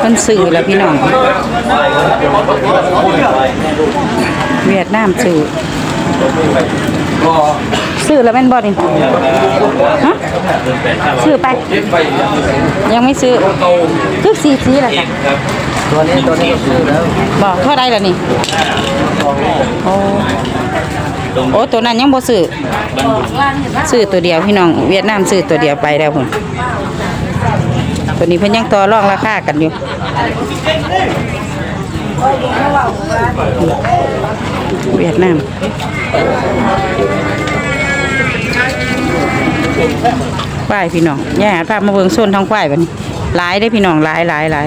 เพิ่นซื้อแล้วพี่น้อง เวียดนามซื้อซื้อแล้วแม่นบ่นี่ฮะซื้อไป ยังไม่ซื้อคือสีสีแหละค่ะตัวนี้ตัวนี้ซื้อแล้วบอกเท่าไรล่ะนี่โอ้โอ้ตัวนั้นยังบ่ซื้อซื้อตัวเดียวพี่น้องเวียดนามซื้อตัวเดียวไปแล้วพุ่น ตัวนี้เพิ่นยังต่อรองราคากันอยู่เวียดนามควายพี่น้องแย่ภาพมาเบิงโซนทางควายบัดนี้หลายได้พี่น้องหลายหลายหลาย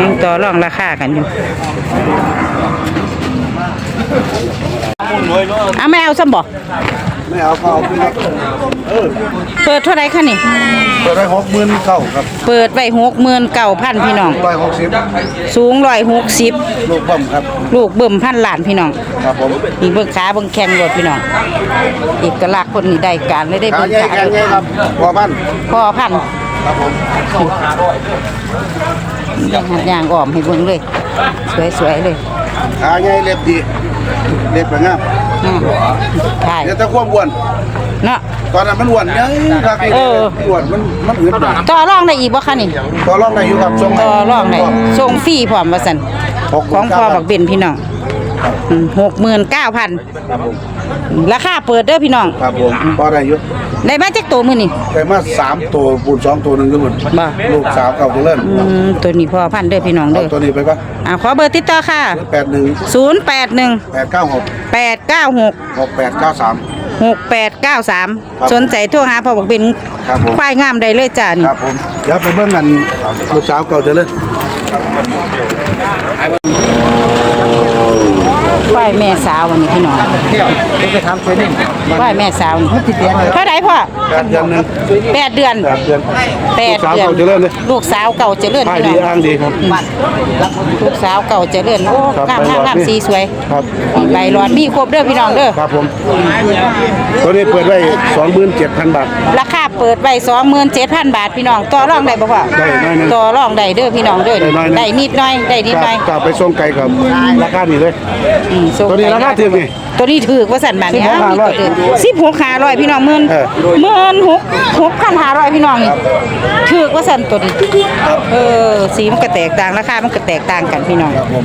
ยังต่อรองราคากันอยู่เอาไม่เอาซ้ำบ่ ไม่เอาก็เอาไปแล้วเปิดเท่าไหรคะนี่ เปิดได้หกหมื่นเก้าครับเปิดไว้หกหมื่นเก้าพันพี่น้อง ร้อยหกสิบสูงร้อยหกสิบลูกเบิ่มครับลูกเบิ่มพันล้านพี่น้อง ครับผมนี่เบิ่งขาเบิ่งแข้งรถพี่น้องเอกลักษณ์คนนี้ได้การเลยได้ขาเบิ่งใหญ่ขาแข็งใหญ่ครับพอพันพ่อพันครับผมยังหัดยางอ้อมให้เบิ่งเลย สวยๆเลย ขาใหญ่เล็บดีเล็บแบบงาม อืมใช่เดี๋ยวถ้าความอ้วน เนาะ ตอนนั้นมันอ้วนใหญ่ครับนี่เออ อ้วนมันมันอืดหน่อยต่อรองได้อีกบ่คะนี่ ต่อรองได้อยู่ครับทรงต่อรองได้ส่งฟรีพร้อมว่าซั่นหกหขมื่อนงเก้าพ่อพับักเบนพี่น้อง หกหมื่นเก้าพันครับผมราคาเปิดเด้อพี่น้อง ครับผมพอได้อยู่ได้มาจากตัวมื้อนี่แต่มาสามตัวปูนสองตัวหนึ่งก็หมดบ่ลูกสาวเก่าตัวเล่นอืมตัวนี้พ่อพันเด้อพี่น้องเอาเด้อตัวนี้ไปปะอ่าขอเบอร์ติดต่อค่ะแปดหนึ่ง081แปดเก้าหก896หกแปดเก้าสาม6893สนใจโทรหาพ่อบอกเป็นครับผม ควายงามได้เลยจ้านี่ครับผมเดี๋ยวไปเบิ่งกันลูกสาวเก่าเดี๋ยวเลยควายแม่สาววันนี้พี่น้องไปทำเทรนนิ่งควายแม่สาวนี่เท่าไหร่พ่อแปดเดือนหนึงแปดเดือนแปดเดือนแปดลูกสาวเดือนเก่าเจริญเลยลูกสาวเก่าเจริญป้ายพี่ดีน้องอ้างดีครับ ลูกสาวเก่าเจริญโอ้ครับงามงามงามสีสวยครับนี่ใบหลอดมีครบเด้อพี่น้องเด้อครับผมตัวนี้เปิดไว้สองหมื่นเจ็ดพันบาท ราคาเปิดไว้27,000 บาทพี่น้องต่อรองได้บ่พ่อได้หน่อยหนึ่งต่อรองได้เด้อพี่น้องเด้อได้หน่อยหนึ่ง ได้นิดหน่อยได้นิดหน่อยกลับไปส่งไกลกับราคานี้เลยอืมส่งตัวนี้ราคาถูกนี่ ตัวนี้ถือว่าสันบาทเนี่ย16,500สิบหกห้าร้อยพี่น้องหมื่นเออ หมื่นหกหกพันห้าร้อยพี่น้องนี่ถือว่าสันตัวนี้เออสีมันก็แตกต่างราคามันก็แตกต่างกันพี่น้องครับผม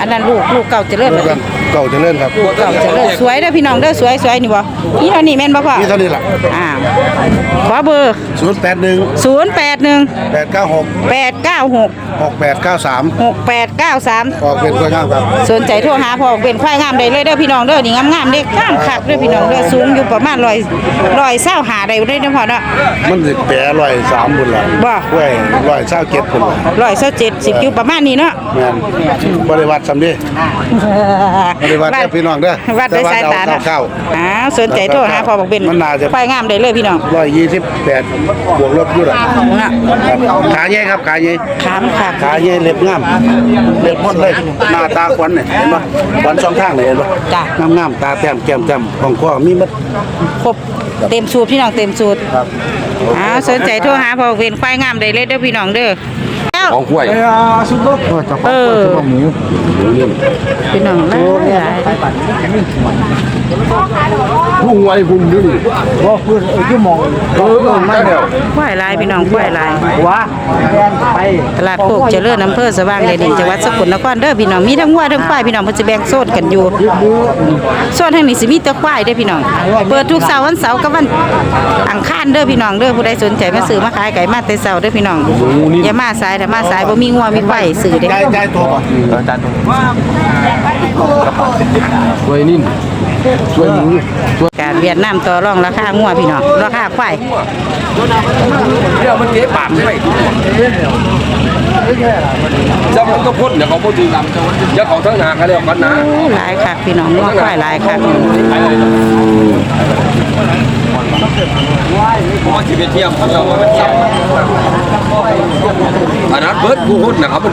อันนั้นลูกลูกเก่าเจะเลื่อนเริ่มกันเก่าเจะเริ่ครับเก่าเจะเลื่อนสวยเด้อพี่น้องเด้อสวยสวยนี่บ่นี่เท่านี้แม่นบ่พ่อนี่เท่านี้ล่ะ อ่าขอเบอร์ศูนย์แปดหนึ่งศูนย์แปดหนึ่งแปดเก้าหกแปดเก้าหกหกแปดเก้าสามหกแปดเก้าสามออกเป็นตัวงามครับสนใจโทรหาพ่อเป็นควายงามได้เลยเด้อพี่น้องเด้อนี่งามๆเด้งามคักเด้อพี่น้องเด้อสูงอยู่ประมาณร้อยร้อยเศร้าหาได้เลยเด้อพ่อเนาะ มันสิแปรร้อยสามบุญละบ่เว้ยร้อยเศร้าเจ็ดบุญละร้อยเศร้าเจ็ดสิบอยู่ประมาณนี้เนาะ แม่นบริวัติสำเดีบริวัติเด้อพี่น้องเด้อวัดด้วยสายตาแต่วัดเอาเนาะเข้าอ้าวสนใจโทรหาพ่อบอกเป็นมันน่าจะ ควายงามได้เลยพี่น้องร้อยยี่สิบแปดบวกลบอยู่ละเนาะขาใหญ่ครับขาใหญ่ขามคักขาใหญ่เล็บงามเล็บหมดเลยหน้าตาควันเนี่ยเห็นปะควันสองข้างเนี่ยเห็นปะจ้ะงามงามๆตาแต้มแก้มแต้มของข้อมีมัด ครบเต็มสูตรพี่น้องเต็มสูตรครับ อ้าวสนใจโทรหาพ่อบอกเป็นควายงามได้เลยเด้อพี่น้องเด้อแล้วของกล้วยเอ้ยสุดยอดเจ้าของเออเจ้าของหมูพี่น้องหลายหลาย พุ่งไว้พุ่งดึงบ่เพื่อนเอ้ยชั่วโมงเออเออไม่เดียวควายหลายพี่น้องควายหลายว้าแดนไปตลาดโคกเจริญอำเภอสว่างแดนดินจังหวัดสกลนครเด้อพี่น้องมีทั้งวัวทั้งควายพี่น้องเพิ่นสิแบ่งโซนกันอยู่โซนทางนี้สิมีแต่ควายเด้อพี่น้องเปิดทุกเสาร์วันเสาร์กับวันอังคารเด้อพี่น้องเด้อผู้ใดสนใจมาซื้อมาขายไก่มาแต่เช้าเด้อพี่น้องอย่ามาสายถ้ามาสายบ่มีงัวมีควายซื้อเด้ใจใจตัวก่อนช่วยนิ่น ช่วยหมูช่วยการเวียดนามต่อรองราคางัวพี่น้องราคาควายเดี๋ยวมันเจ๊ปากใช่ไหมจะมันก็พ่นเดี๋ยวเขาพ่นจริงๆเดี๋ยวเขาทั้งหากันเดี๋ยวกันนะโอ้หลายคักพี่น้องงัวควายหลายคักเพราะว่าที่ไปเที่ยวเขาจะมาเป็นเที่ยวอันนั้นเบิร์ดกูหุ่นนะครับมัน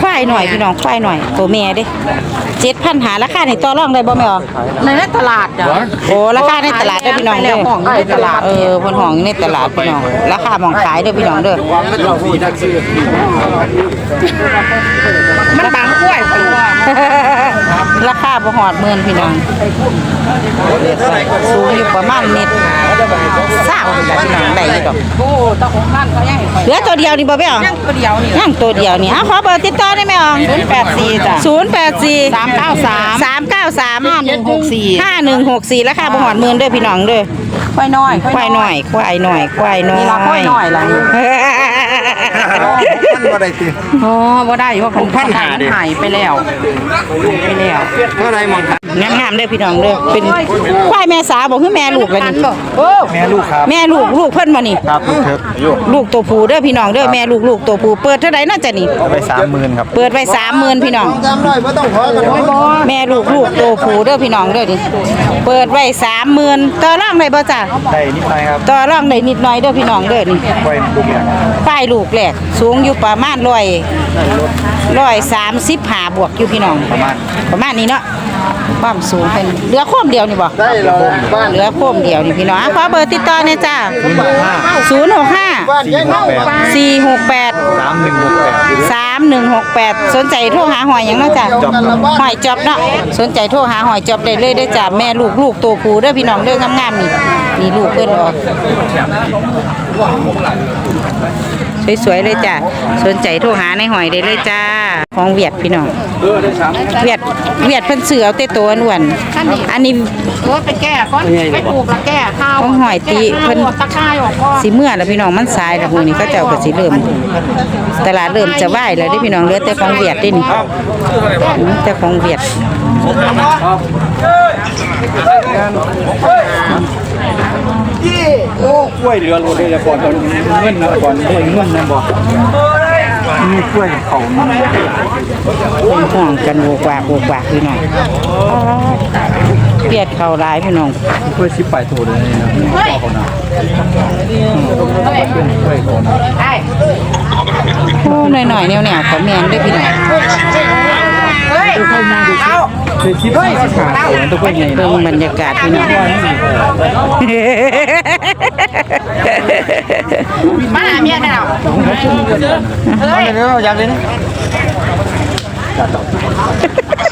ควายหน่อยพี่น้องควายหน่อยตัวแม่เด้เจ็ดพันหาราคานี่ต่อรองได้บ่แม่อ๋อในตลาดจ้ะโอ้ราคาในตลาดเด้อพี่น้องเด้อไปแล้วของในตลาดเออเพิ่นห้องอยู่ในตลาดพี่น้องราคาหมองขายเด้อพี่น้องเด้อมันบางกล้วยตัว ราคา บ่ฮอดหมื่นพี่น้องสูงอยู่ประมาณเมตรเศร้านี่ล่ะพี่น้องได้อยู่ดอกโอ้ตะของบ้านเขายังให้ข่อยเหลือตัวเดียวนี่บ่แม่อ๋อยังตัวเดียวนี่ย่างตัวเดียวนี่อะขอเบอร์ติดต่อได้ไหมอ๋อ084จ้ะศูนย์แปดสี่สามเก้าสามสามเก้าสามห้าหนึ่งหกสี่ห้าหนึ่งหกสี่ราคาบ่หอดหมื่นเด้อพี่น้องเด้อควายน้อยควายหน่อยควายหน่อยควายน้อยนี่ละควายน้อยล่ะ มันบ่ได้ติโอ้บ่ได้ว่าของพันหาหายไปแล้วไปแล้วเท่าไรมองครับงามๆเด้อพี่น้องเด้อเป็นควายแม่สาวบ่คือแม่ลูกเลยนี่โอ้แม่ลูกครับแม่ลูกลูกเพิ่นบ่นี่ครับลูกเถิกอยู่ลูกตัวผู้เด้อพี่น้องเด้อแม่ลูกลูกตัวผู้เปิดเท่าไหร่น่าจะนี่เอาไปสามหมื่นครับเปิดไว้30,000พี่น้องจำร้อยไม่ต้องขอกันน้อยแม่ลูกลูกตัวผู้เด้อพี่น้องเด้อนี่เปิดไว้30,000ต่อรองได้บ่จ้ะได้นิดหน่อยครับต่อรองได้นิดหน่อยเด้อพี่น้องเด้อนี่ไว้ลูกเนี่ยป้ายลูกแหลกสูงอยู่ประมาณร้อยร้อยสามสิบหาบวกอยู่พี่น้องประมาณประมาณนี้เนาะความสูงเป็นเรือโค้มเดียวนี่บอกได้เรือบ้านเรือโค้มเดียวนี่พี่น้องขอเบอร์ติดต่อเนี่ยจ้าสี่หกแปดสามห6 5 4 6 8 3 1 6 8ามหนึ่งหกแปดสามหนึ่งหกแปดสนใจโทรหาหอยหยังเนาะจ้ะหอยจอบเนาะสนใจโทรหาหอยจอบได้เลยได้อจ้ะแม่ลูกลูกตัวผู้เด้อพี่น้องเด้องามๆนี่นี่ลูกเพิ่นออก สวยๆเลยจ้ะสนใจโทรหาในหอยได้เลยจ้าของเวียดพี่น้องเออได้สามเวียดเวียดเพิ่นเสือเอาแต่ตัวอ้วนๆอันนี้เออไปแก้ก้อนไปปลูกละแก้ข้าวของหอยตีเพิ่นตะไคร้ออกก่อน สิเมื่อแล้วพี่น้องมันสายแล้วมื้อนี้เขาเจ้าก็สิเริ่ม ตลาดเริ่มจะว่ายแล้วเด้อพี่น้องเหลือแต่ของเวียดเด้นี่อืมแต่ของเวียดโอ้กล้วยเรือรถเลยก่อนตอนเงินนะก่อนด้วยเงินนะบอกมีกล้วยเขาเป็นห่วงกันโวกวากโวกวากพี่น้องเวียดเข้าหลายพี่น้องกล้วยชิบไปโถเลยนะเขานะกล้วยเขานะ โอ้หน่อยๆแนวๆก็แม่นเด้อพี่น้องเคยชิบไปชิบหาโถนั่นตัวกล้วยใหญ่เบิ่งบรรยากาศพี่น้องมาหาเมียได้แล้วเฮ้ยเดี๋ยวอยากเลยนะ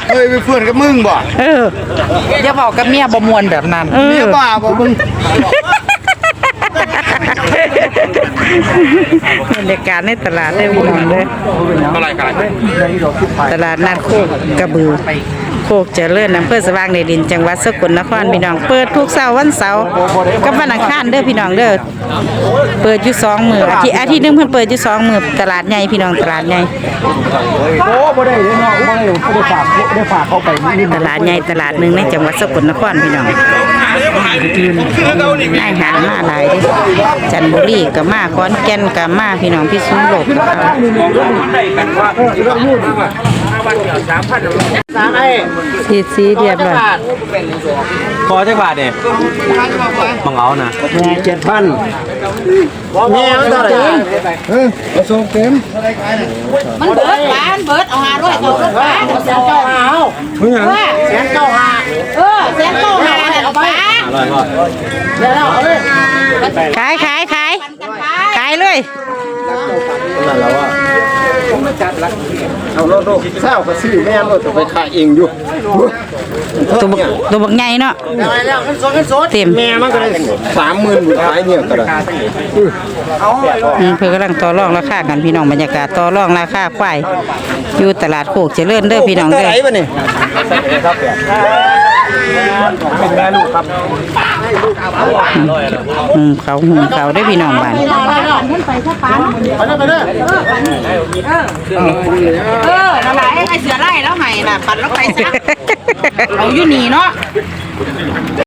เฮ้ยไปเพื่อนกับมึงบ่เอออย่าบอกกับเมียบ่มวนแบบนั้น เออ เมียบ้าบ่มึง บรรยากาศในตลาดได้พี่น้องเด้อเท่าไหร่กันตลาดนัดโคกกระบือโคกเจริญอำเภอสว่างในดินจังหวัดสกลนครพี่น้องเปิดทุกเสาร์วันเสาร์กับวันอังคารเด้อพี่น้องเด้อเปิดอยู่สองมื้ออาทิตย์อาทิตย์หนึงเพิ่นเปิดอยู่สองมื้อตลาดใหญ่พี่น้องตลาดใหญ่โอ้บ่ได้เลยเนาะบ่ได้บ่ได้ฝากได้ฝากเขาไปนิดตลาดใหญ่ตลาดหนึ่งในจังหวัดสกลนครพี่น้อง นายหารมาหลายเด้จันทบุรีก็มาขอนแก่นก็มาพี่น้องพี่สุนโลกก็มาสีสีเรียบร้อยพอจักบาทเนี่ยบังเอานะแม่เจ็ดพันแม่เท่าไหร่เออผสมเต็มมันเบิดบ้านเบิดเอาหาร้อยเอารถบ้านเอาแสนเก้าหามึงอะแสนเก้าหาเออแสนเก้าหา เอาไปอร่อยก็ขายขายขายขายเลยเอารถโลกเศร้าก็ซื้อแม่รถไปขายเองอยู่ตัวบักตัวบักใหญ่เนาะเต็มแม่มันก็ได้สามหมื่นบุขายเนี่ยก็ได้อืมเพื่อกำลังต่อรองราคากันพี่น้องบรรยากาศต่อรองราคาควายอยู่ตลาดโคกเจริญเด้อพี่น้องเท่าเด้อไหร่ปะ เนี่ยเป็นแม่ลูกครับหุงเขาหุงเขาได้อพี่น้องบ้าน ไปเลยไปเลยเออนั่นแหละไอ้เสือไล่แล้วไห้น่ะปัดแล้วไปซะเอาอยู่นี่เนาะ